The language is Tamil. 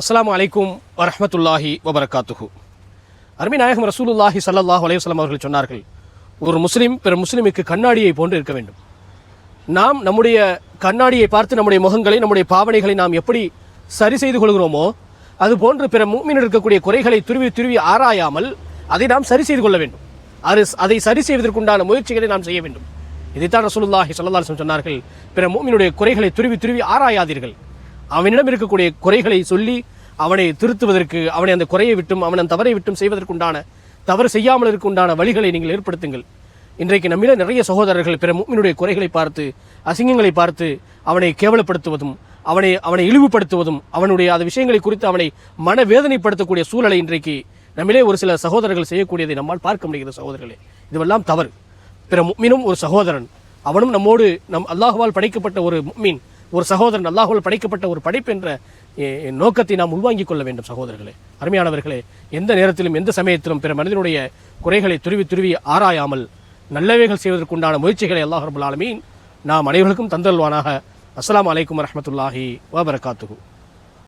அஸ்ஸலாமு அலைக்கும் வரஹ்மத்துல்லாஹி வபரகாத்துஹு. அருமை நாயகம் ரசூலுல்லாஹி சல்லாஹ் அலையுஸ்லாம் அவர்கள் சொன்னார்கள் ஒரு முஸ்லீம் பிற முஸ்லிமுக்கு கண்ணாடியை போன்று இருக்க வேண்டும். நாம் நம்முடைய கண்ணாடியை பார்த்து நம்முடைய முகங்களை நம்முடைய பாவனைகளை நாம் எப்படி சரி செய்து கொள்கிறோமோ அது போன்று பிற மூமின் இருக்கக்கூடிய குறைகளை துருவி துருவி ஆராயாமல் அதை நாம் சரி செய்து கொள்ள வேண்டும். அது அதை சரி செய்வதற்குண்டான முயற்சிகளை நாம் செய்ய வேண்டும். இதைத்தான் ரசூலுல்லாஹி சல்லாஹ் சொன்னார்கள் பிற மூமினுடைய குறைகளை துருவி துருவி ஆராயாதீர்கள். அவனிடம் இருக்கக்கூடிய குறைகளை சொல்லி அவனை திருத்துவதற்கு அவனை அந்த குறையை விட்டும் அவன் அந்த தவறை விட்டும் செய்வதற்குண்டான தவறு செய்யாமல் இருக்குண்டான வழிகளை நீங்கள் ஏற்படுத்துங்கள். இன்றைக்கு நம்மிட நிறைய சகோதரர்கள் பிற மூமினுடைய குறைகளை பார்த்து அசிங்கங்களை பார்த்து அவனை கேவலப்படுத்துவதும் அவனை அவனை இழிவுபடுத்துவதும் அவனுடைய அந்த விஷயங்களை குறித்து அவனை மனவேதனைப்படுத்தக்கூடிய சூழலை இன்றைக்கு நம்மிலே ஒரு சில சகோதரர்கள் செய்யக்கூடியதை நம்மால் பார்க்க முடிகிறது சகோதரர்களே. இதுவெல்லாம் தவறு. பிற முக்மினும் ஒரு சகோதரன். அவனும் நம்மோடு நம் அல்லாஹுவால் படைக்கப்பட்ட ஒரு மீன் ஒரு சகோதரன் அல்லாஹுவால் படைக்கப்பட்ட ஒரு படைப்பு என்ற நோக்கத்தை நாம் உள்வாங்கிக் கொள்ள வேண்டும் சகோதரர்களே. அருமையானவர்களே எந்த நேரத்திலும் எந்த சமயத்திலும் பிற மனிதனுடைய குறைகளை துருவி துருவி ஆராயாமல் நல்லவைகள் செய்வதற்குண்டான முயற்சிகளை அல்லாஹ் ரபுல் ஆலமீன் நாம் அனைவருக்கும் தந்தல்வானாக அஸ்லாம் அலைக்கும் வரஹ்மத்துல்லாஹி வபரகாத்துகு